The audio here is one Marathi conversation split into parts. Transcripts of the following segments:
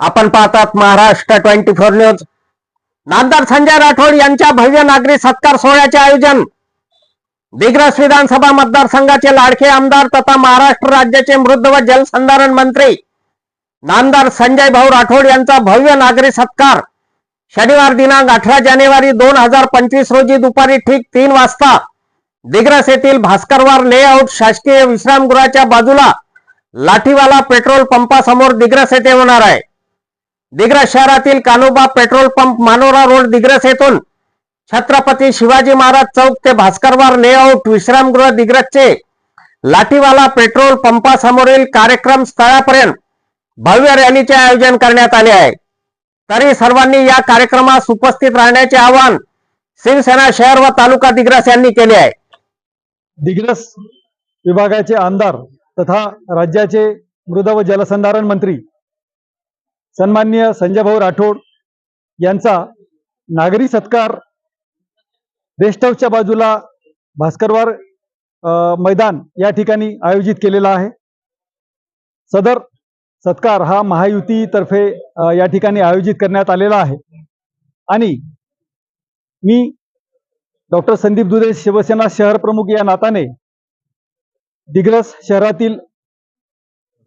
आपण पाहतात महाराष्ट्र ट्वेंटी फोर न्यूज. नामदार संजय राठोड यांच्या भव्य नागरी सत्कार सोहळ्याचे आयोजन. दिग्रस विधानसभा मतदारसंघाचे लाडके आमदार तथा महाराष्ट्र राज्याचे मृद व जलसंधारण मंत्री नामदार संजय भाऊ राठोड यांचा भव्य नागरी सत्कार. शनिवार दिनांक अठरा जानेवारी दोन हजार पंचवीस रोजी दुपारी ठीक तीन वाजता दिग्रस येथील भास्करवार लेआउट शासकीय विश्रामगृहाच्या बाजूला लाठीवाला पेट्रोल पंपासमोर दिग्रस येथे होणार आहे. दिग्रस शहरातील Kanoba petrol pump Manora road Digras येथून छत्रपती शिवाजी महाराज चौक ते भास्करवार लेआउट विश्रामगृह दिग्रसचे लाठीवाला पेट्रोल पंपासमोरील कार्यक्रम स्थळापर्यंत भव्य रॅलीचे आयोजन करण्यात आले आहे. तरी सर्वांनी या कार्यक्रमास उपस्थित राहण्याचे आवाहन शिवसेना शहर व तालुका दिग्रस यांनी केले आहे. दिग्रस विभागाचे आमदार तथा राज्याचे मृद व जलसंधारण मंत्री सन्माननीय संजयभाऊ राठोड यांचा नागरी सत्कार रेस्ट हाऊसच्या बाजूला भास्करवार मैदान या ठिकाणी आयोजित केलेला आहे. सदर सत्कार हा महायुतीतर्फे या ठिकाणी आयोजित करण्यात आलेला आहे. आणि मी डॉक्टर संदीप दुधे शिवसेना शहर प्रमुख या नाताने दिग्रस शहरातील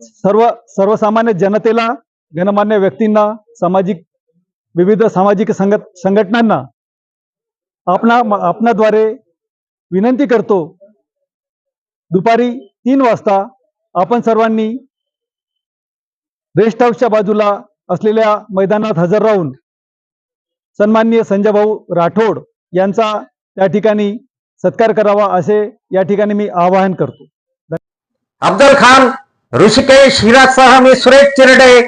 सर्व सर्वसामान्य जनतेला गणमान्य व्यक्तींना सामाजिक विविध सामाजिक संघट संघटनांना आपणा आपणाद्वारे विनंती करतो. दुपारी तीन वाजता आपण सर्वांनी रेस्ट हाऊसच्या बाजूला असलेल्या मैदानात हजर राहून सन्माननीय संजयभाऊ राठोड यांचा त्या ठिकाणी सत्कार करावा असे या ठिकाणी मी आवाहन करतो. अब्दुल खान ऋषिकेश हिरासह मी Suresh Chirade